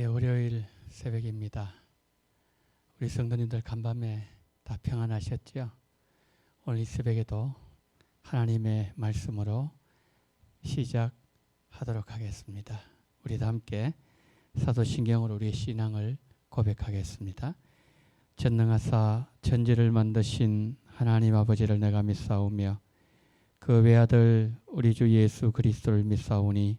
예, 월요일 새벽입니다. 우리 성도님들 간밤에 다 평안하셨죠? 오늘 이 새벽에도 하나님의 말씀으로 시작하도록 하겠습니다. 우리 다 함께 사도신경으로 우리의 신앙을 고백하겠습니다. 전능하사 천지를 만드신 하나님 아버지를 내가 믿사오며 그 외아들 우리 주 예수 그리스도를 믿사오니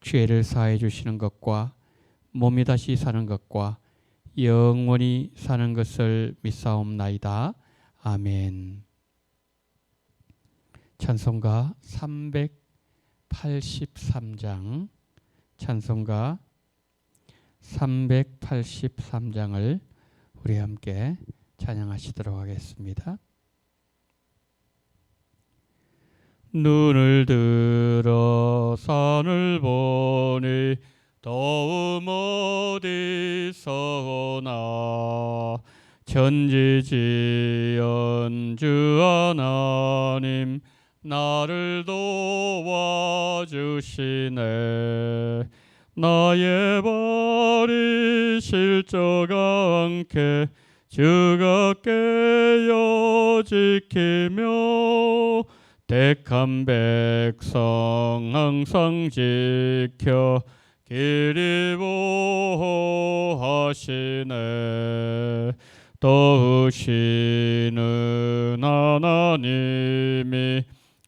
죄를 사해 주시는 것과 몸이 다시 사는 것과 영원히 사는 것을 믿사옵나이다. 아멘. 찬송가 383장 찬송가 383장을 우리 함께 찬양하시도록 하겠습니다. 눈을 들어 산을 보니 더움 어디서 나 전지지연 주 하나님 나를 도와주시네. 나의 발이 실저가 않게 주가 깨어 지키며 택한 백성 항상 지켜 길이 보호하시네. 더우시는 하나님이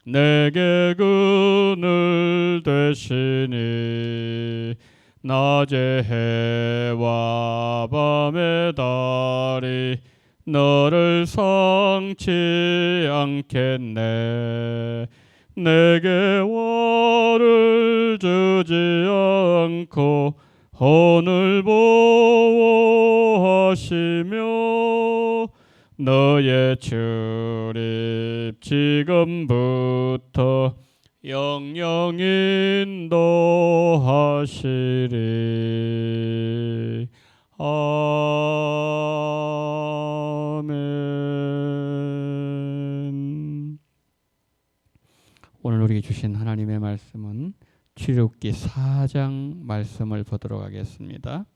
내게 그늘 되시니 낮의 해와 밤의 달이 너를 상치 않겠네. 내게 와를 주지 않고 혼을 보호하시며 너의 출입 지금부터 영영 인도하시리 아멘 오늘 우리에게 주신 하나님의 말씀은 출애굽기 4장 말씀을 보도록 하겠습니다.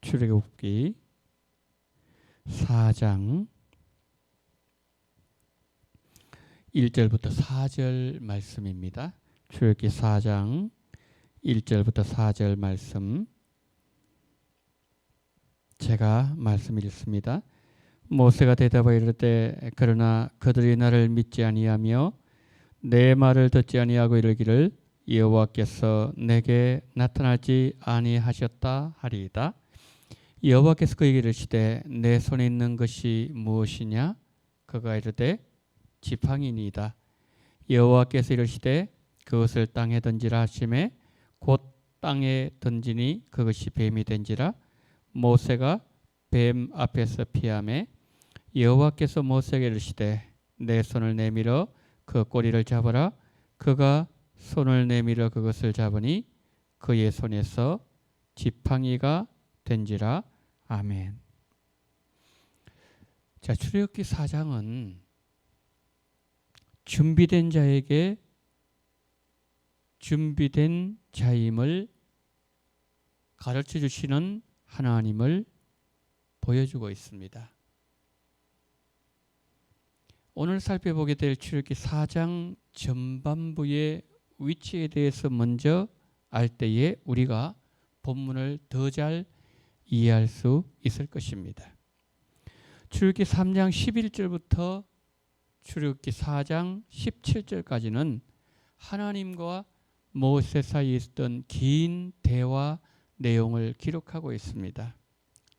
출애굽기 4장 1절부터 4절 말씀입니다. 출애굽기 4장 1절부터 4절 말씀 제가 말씀 읽습니다. 모세가 대답하여 이르되 그러나 그들이 나를 믿지 아니하며 내 말을 듣지 아니하고 이르기를 여호와께서 내게 나타나지 아니하셨다 하리이다. 여호와께서 그에게 이르시되 내 손에 있는 것이 무엇이냐? 그가 이르되 지팡이니이다. 여호와께서 이르시되 그것을 땅에 던지라 하심에 곧 땅에 던지니 그것이 뱀이 된지라 모세가 뱀 앞에서 피함에 여호와께서 모세에게 이르시되 내 손을 내밀어 그 꼬리를 잡아라 그가 손을 내밀어 그것을 잡으니 그의 손에서 지팡이가 된지라 아멘. 자 출애굽기 4장은 준비된 자에게 준비된 자임을 가르쳐 주시는 하나님을 보여주고 있습니다. 오늘 살펴보게 될 출애굽기 4장 전반부의 위치에 대해서 먼저 알 때에 우리가 본문을 더 잘 이해할 수 있을 것입니다. 출애굽기 3장 11절부터 출애굽기 4장 17절까지는 하나님과 모세 사이에 있었던 긴 대화 내용을 기록하고 있습니다.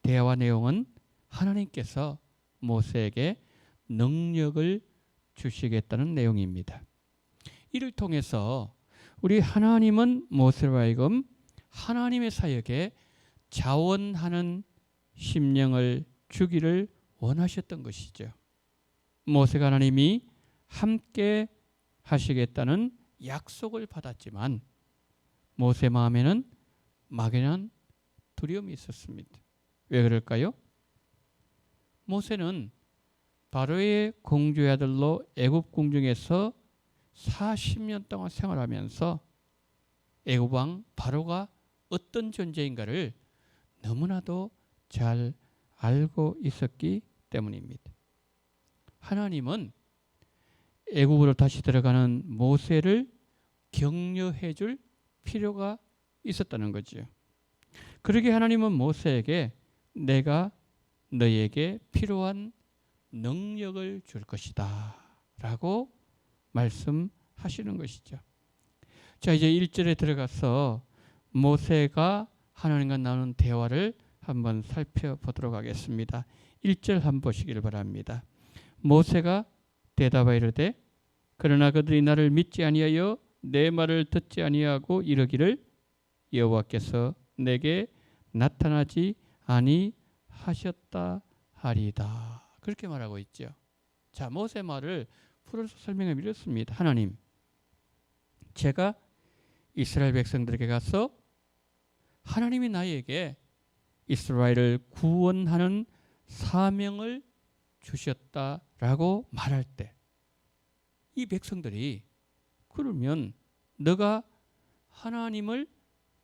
대화 내용은 하나님께서 모세에게 능력을 주시겠다는 내용입니다. 이를 통해서 우리 하나님은 모세로 하여금 하나님의 사역에 자원하는 심령을 주기를 원하셨던 것이죠. 모세가 하나님이 함께 하시겠다는 약속을 받았지만 모세 마음에는 막연한 두려움이 있었습니다. 왜 그럴까요? 모세는 바로의 공주의 아들로 애굽 궁중에서 40년 동안 생활하면서 애굽 왕 바로가 어떤 존재인가를 너무나도 잘 알고 있었기 때문입니다. 하나님은 애굽으로 다시 들어가는 모세를 격려해 줄 필요가 있었다는 거죠. 그러게 하나님은 모세에게 내가 너에게 필요한 능력을 줄 것이다. 라고 말씀하시는 것이죠. 자, 이제 1절에 들어가서 모세가 하나님과 나눈 대화를 한번 살펴보도록 하겠습니다. 1절 한번 보시길 바랍니다. 모세가 대답하이르되 그러나 그들이 나를 믿지 아니하여 내 말을 듣지 아니하고 이르기를 여호와께서 내게 나타나지 아니하셨다 하리다. 그렇게 말하고 있죠. 자, 모세 말을 풀어서 설명해 드렸습니다. 하나님, 제가 이스라엘 백성들에게 가서 하나님이 나에게 이스라엘을 구원하는 사명을 주셨다라고 말할 때 이 백성들이 그러면 너가 하나님을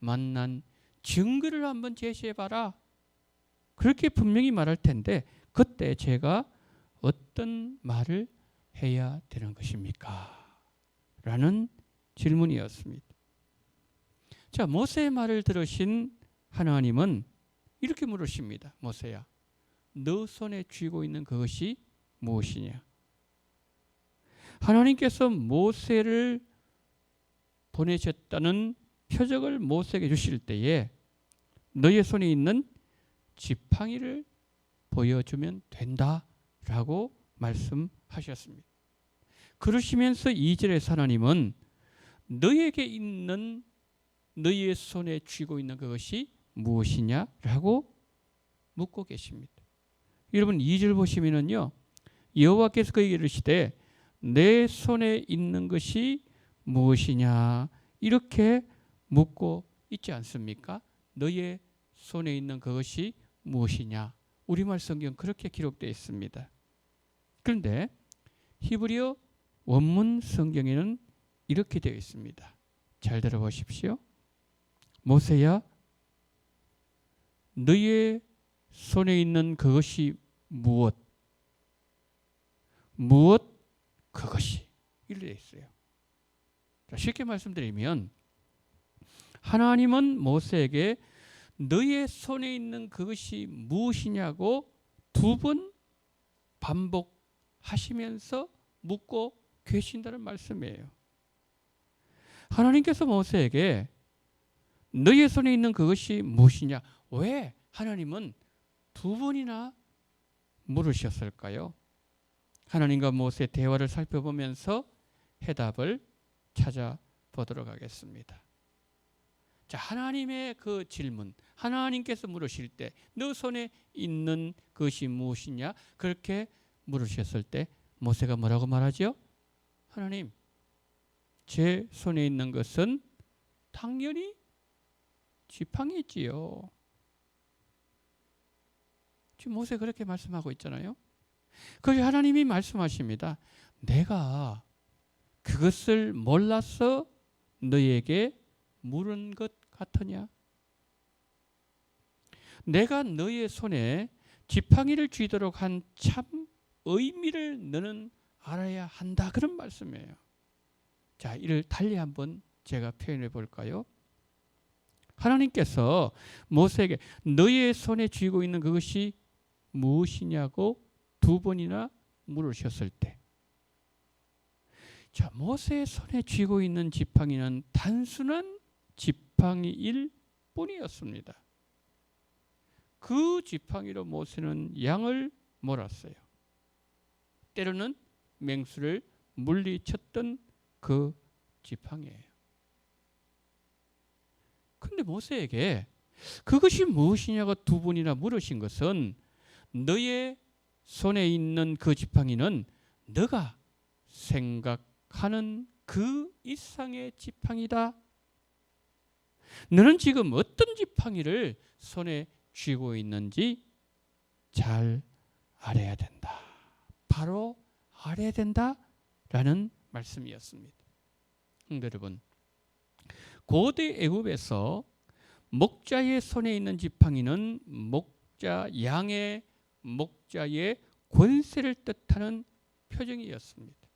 만난 증거를 한번 제시해 봐라. 그렇게 분명히 말할 텐데 그때 제가 어떤 말을 해야 되는 것입니까? 라는 질문이었습니다. 자, 모세의 말을 들으신 하나님은 이렇게 물으십니다. 모세야, 너 손에 쥐고 있는 그것이 무엇이냐? 하나님께서 모세를 보내셨다는 표적을 모세에게 주실 때에 너의 손에 있는 지팡이를 보여주면 된다라고 말씀하셨습니다. 그러시면서 2절에 하나님은 너에게 있는 너희의 손에 쥐고 있는 그것이 무엇이냐라고 묻고 계십니다. 여러분 2절 보시면은요. 여호와께서 그에게 이르시되 내 손에 있는 것이 무엇이냐 이렇게 묻고 있지 않습니까? 너의 손에 있는 그것이 무엇이냐? 우리말 성경 그렇게 기록되어 있습니다. 그런데 히브리어 원문 성경에는 이렇게 되어 있습니다. 잘 들어보십시오. 모세야, 너의 손에 있는 그것이 무엇? 무엇? 그것이. 이렇게 되어 있어요. 쉽게 말씀드리면 하나님은 모세에게 너의 손에 있는 그것이 무엇이냐고 두 번 반복하시면서 묻고 계신다는 말씀이에요. 하나님께서 모세에게 너의 손에 있는 그것이 무엇이냐? 왜 하나님은 두 번이나 물으셨을까요? 하나님과 모세 대화를 살펴보면서 해답을 찾아보도록 하겠습니다. 자, 하나님의 그 질문, 하나님께서 물으실 때, 너 손에 있는 것이 무엇이냐? 그렇게 물으셨을 때, 모세가 뭐라고 말하죠? 하나님, 제 손에 있는 것은 당연히 지팡이지요. 지금 모세 그렇게 말씀하고 있잖아요. 그게 하나님이 말씀하십니다. 내가 그것을 몰라서 너에게 물은 것 같으냐? 내가 너의 손에 지팡이를 쥐도록 한 참 의미를 너는 알아야 한다 그런 말씀이에요. 자, 이를 달리 한번 제가 표현해 볼까요? 하나님께서 모세에게 너의 손에 쥐고 있는 그것이 무엇이냐고 두 번이나 물으셨을 때 자, 모세의 손에 쥐고 있는 지팡이는 단순한 지팡이일 뿐이었습니다. 그 지팡이로 모세는 양을 몰았어요. 때로는 맹수를 물리쳤던 그 지팡이예요. 근데 모세에게 그것이 무엇이냐고 두 번이나 물으신 것은 너의 손에 있는 그 지팡이는 너가 생각하는 그 이상의 지팡이다. 너는 지금 어떤 지팡이를 손에 쥐고 있는지 잘 알아야 된다. 바로 알아야 된다라는 말씀이었습니다. 여러분, 고대 애굽에서 목자의 손에 있는 지팡이는 목자 양의 목자의 권세를 뜻하는 표정이었습니다.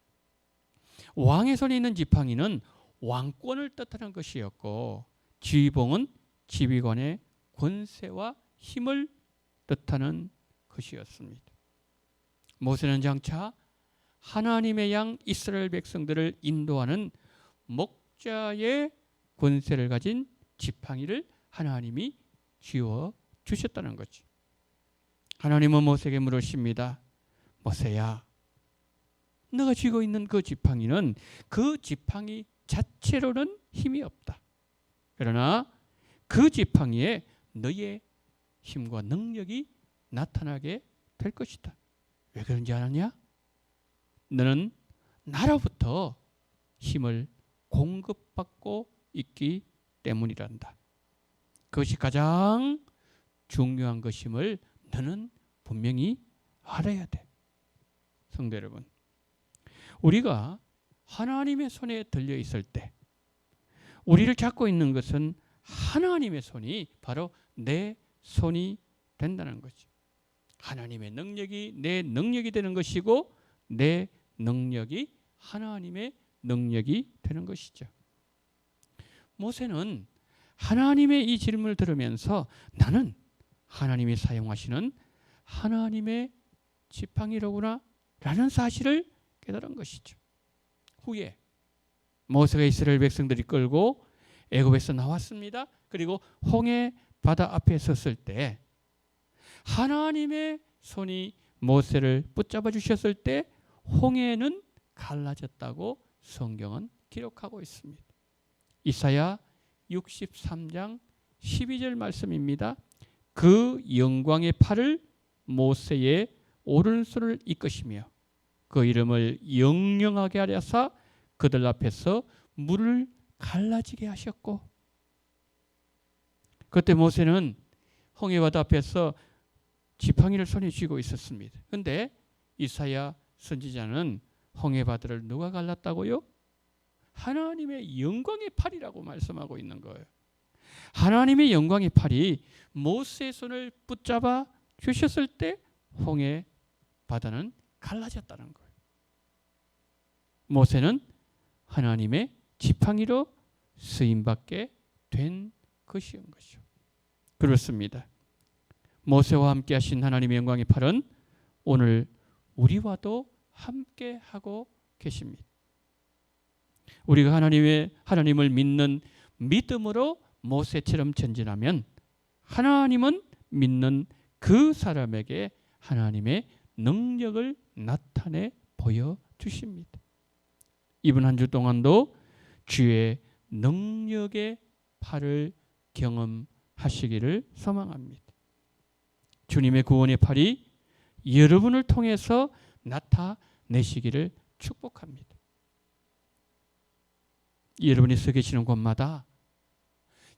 왕의 손에 있는 지팡이는 왕권을 뜻하는 것이었고 지휘봉은 지휘관의 권세와 힘을 뜻하는 것이었습니다. 모세는 장차 하나님의 양 이스라엘 백성들을 인도하는 목자의 권세를 가진 지팡이를 하나님이 쥐어 주셨다는 거죠. 하나님은 모세에게 물으십니다. 모세야, 너가 쥐고 있는 그 지팡이는 그 지팡이 자체로는 힘이 없다. 그러나 그 지팡이에 너의 힘과 능력이 나타나게 될 것이다. 왜 그런지 아느냐? 너는 나로부터 힘을 공급받고 있기 때문이란다. 그것이 가장 중요한 것임을 너는 분명히 알아야 돼. 성도 여러분, 우리가 하나님의 손에 들려 있을 때 우리를 잡고 있는 것은 하나님의 손이 바로 내 손이 된다는 거죠. 하나님의 능력이 내 능력이 되는 것이고 내 능력이 하나님의 능력이 되는 것이죠. 모세는 하나님의 이 질문을 들으면서 나는 하나님이 사용하시는 하나님의 지팡이로구나 라는 사실을 깨달은 것이죠. 후에 모세가 이스라엘 백성들이 끌고 애굽에서 나왔습니다. 그리고 홍해 바다 앞에 섰을 때 하나님의 손이 모세를 붙잡아 주셨을 때 홍해는 갈라졌다고 성경은 기록하고 있습니다. 이사야 63장 12절 말씀입니다. 그 영광의 팔을 모세의 오른손을 이끄시며 그 이름을 영영하게 하려사 그들 앞에서 물을 갈라지게 하셨고 그때 모세는 홍해바다 앞에서 지팡이를 손에 쥐고 있었습니다. 근데 이사야 선지자는 홍해바다를 누가 갈랐다고요? 하나님의 영광의 팔이라고 말씀하고 있는 거예요. 하나님의 영광의 팔이 모세의 손을 붙잡아 주셨을 때 홍해 바다는 갈라졌다는 거예요. 모세는 하나님의 지팡이로 쓰임 받게 된 것이온 것이죠. 그렇습니다. 모세와 함께 하신 하나님의 영광의 팔은 오늘 우리와도 함께 하고 계십니다. 우리가 하나님의 하나님을 믿는 믿음으로 모세처럼 전진하면 하나님은 믿는 그 사람에게 하나님의 능력을 나타내 보여 주십니다. 이번 한 주 동안도 주의 능력의 팔을 경험하시기를 소망합니다. 주님의 구원의 팔이 여러분을 통해서 나타내시기를 축복합니다. 여러분이 서 계시는 곳마다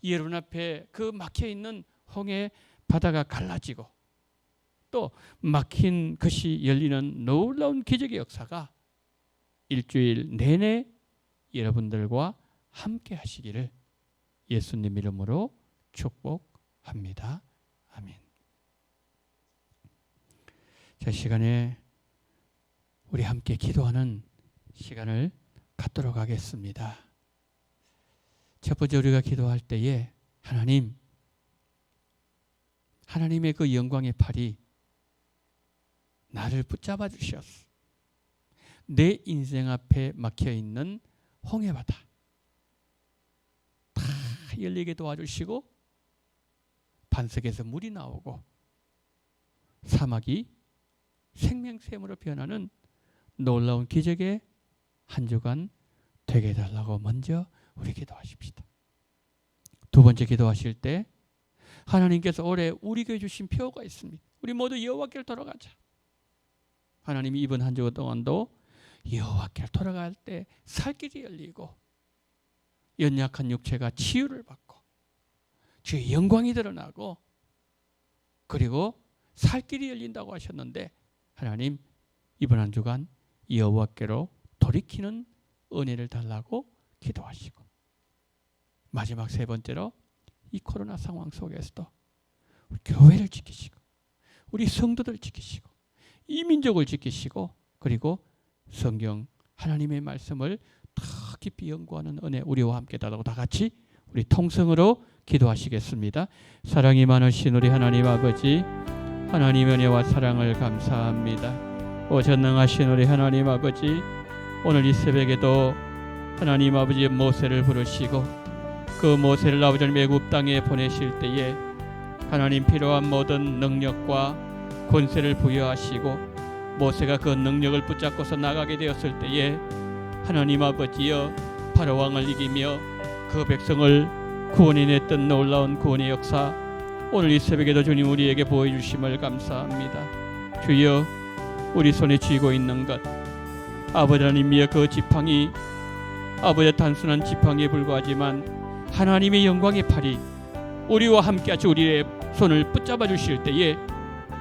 여러분 앞에 그 막혀 있는 홍해 바다가 갈라지고 또 막힌 것이 열리는 놀라운 기적의 역사가 일주일 내내 여러분들과 함께 하시기를 예수님 이름으로 축복합니다. 아멘. 자, 시간에 우리 함께 기도하는 시간을 갖도록 하겠습니다. 첫 번째 우리가 기도할 때에 하나님, 하나님의 그 영광의 팔이 나를 붙잡아 주셨어. 내 인생 앞에 막혀 있는 홍해 바다 다 열리게 도와주시고 반석에서 물이 나오고 사막이 생명샘으로 변하는 놀라운 기적의 한 주간 되게 해달라고 먼저 우리 기도하십시다. 두 번째 기도하실 때 하나님께서 올해 우리 교회 주신 표가 있습니다. 우리 모두 여호와께로 돌아가자. 하나님이 이번 한 주 동안도 여호와께로 돌아갈 때 살길이 열리고 연약한 육체가 치유를 받고 주의 영광이 드러나고 그리고 살길이 열린다고 하셨는데 하나님 이번 한 주간 여호와께로 돌이키는 은혜를 달라고 기도하시고 마지막 세 번째로 이 코로나 상황 속에서도 우리 교회를 지키시고 우리 성도들 지키시고 이 민족을 지키시고 그리고 성경 하나님의 말씀을 더 깊이 연구하는 은혜 우리와 함께 달라고 다 같이 우리 통성으로 기도하시겠습니다. 사랑이 많으신 우리 하나님 아버지 하나님 은혜와 사랑을 감사합니다. 오 전능하신 우리 하나님 아버지 오늘 이 새벽에도 하나님 아버지 모세를 부르시고 그 모세를 아버지 애굽 땅에 보내실 때에 하나님 필요한 모든 능력과 권세를 부여하시고 모세가 그 능력을 붙잡고서 나가게 되었을 때에 하나님 아버지여 바로 왕을 이기며 그 백성을 구원해냈던 놀라운 구원의 역사 오늘 이 새벽에도 주님 우리에게 보여주심을 감사합니다. 주여 우리 손에 쥐고 있는 것 아버지 하나님의 그 지팡이 아버지의 단순한 지팡이에 불과하지만 하나님의 영광의 팔이 우리와 함께 하시 우리의 손을 붙잡아 주실 때에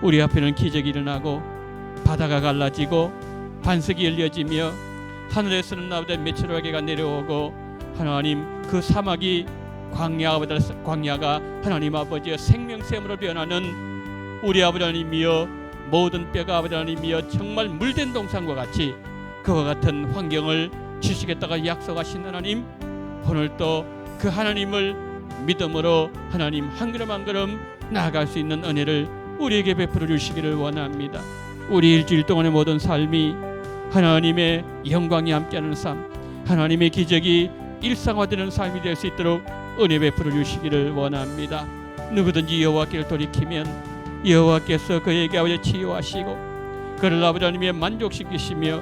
우리 앞에는 기적이 일어나고 바다가 갈라지고 반석이 열려지며 하늘에서는 아버지 메추라기가 내려오고 하나님 그 사막이 광야 광야가 하나님 아버지의 생명샘으로 변하는 우리 아버지 하나님이여 모든 뼈가 아버지 하나님이여 정말 물된 동산과 같이 그와 같은 환경을 주시겠다가 약속하신 하나님 오늘도 그 하나님을 믿음으로 하나님 한 걸음 한 걸음 나아갈 수 있는 은혜를 우리에게 베풀어 주시기를 원합니다. 우리 일주일 동안의 모든 삶이 하나님의 영광이 함께하는 삶, 하나님의 기적이 일상화되는 삶이 될 수 있도록 은혜 베풀어 주시기를 원합니다. 누구든지 여호와께를 돌이키면 여호와께서 그에게 아버지 치유하시고 그를 아버지 하나님의 만족시키시며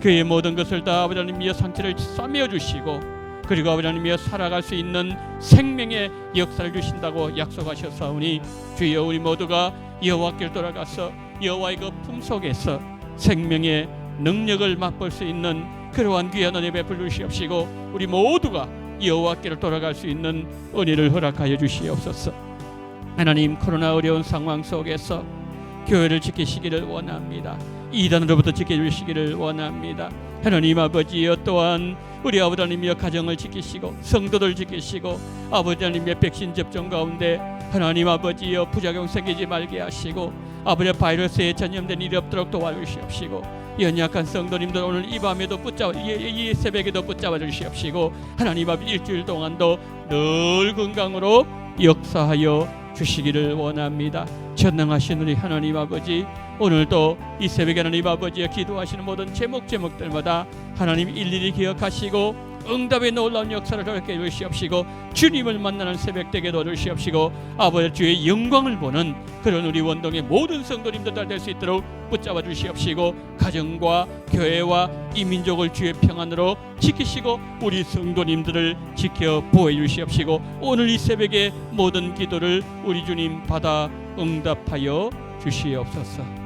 그의 모든 것을 다 아버지 하나님의 상처를 싸매어 주시고 그리고 아버지 하나님의 살아갈 수 있는 생명의 역사를 주신다고 약속하셨사오니 주여 우리 모두가 여호와께로 돌아가서 여호와의 그 품속에서 생명의 능력을 맛볼 수 있는 그러한 귀한 은혜 베풀 주시옵시고 우리 모두가 여호와께로 돌아갈 수 있는 은혜를 허락하여 주시옵소서. 하나님 코로나 어려운 상황 속에서 교회를 지키시기를 원합니다. 이단으로부터 지켜주시기를 원합니다. 하나님 아버지여 또한 우리 아버지 하나님의 가정을 지키시고 성도들 지키시고 아버지 하나님의 백신 접종 가운데 하나님 아버지여 부작용 생기지 말게 하시고 아버지 바이러스에 전염된 일이 없도록 도와주시옵시고 연약한 성도님들 오늘 이 밤에도 붙잡아 이, 이 새벽에도 붙잡아 주시옵시고 하나님 앞 일주일 동안도 늘 건강으로 역사하여 주시기를 원합니다. 전능하신 우리 하나님 아버지 오늘도 이 새벽에 하나님 아버지의 기도하시는 모든 제목 제목들마다 하나님 일일이 기억하시고 응답의 놀라운 역사를 허락해 주시옵시고 주님을 만나는 새벽 되게 도와주시옵시고 아버지 주의 영광을 보는 그런 우리 원동의 모든 성도님들 다 될 수 있도록 붙잡아 주시옵시고 가정과 교회와 이 민족을 주의 평안으로 지키시고 우리 성도님들을 지켜 보호해 주시옵시고 오늘 이 새벽에 모든 기도를 우리 주님 받아 응답하여 주시옵소서.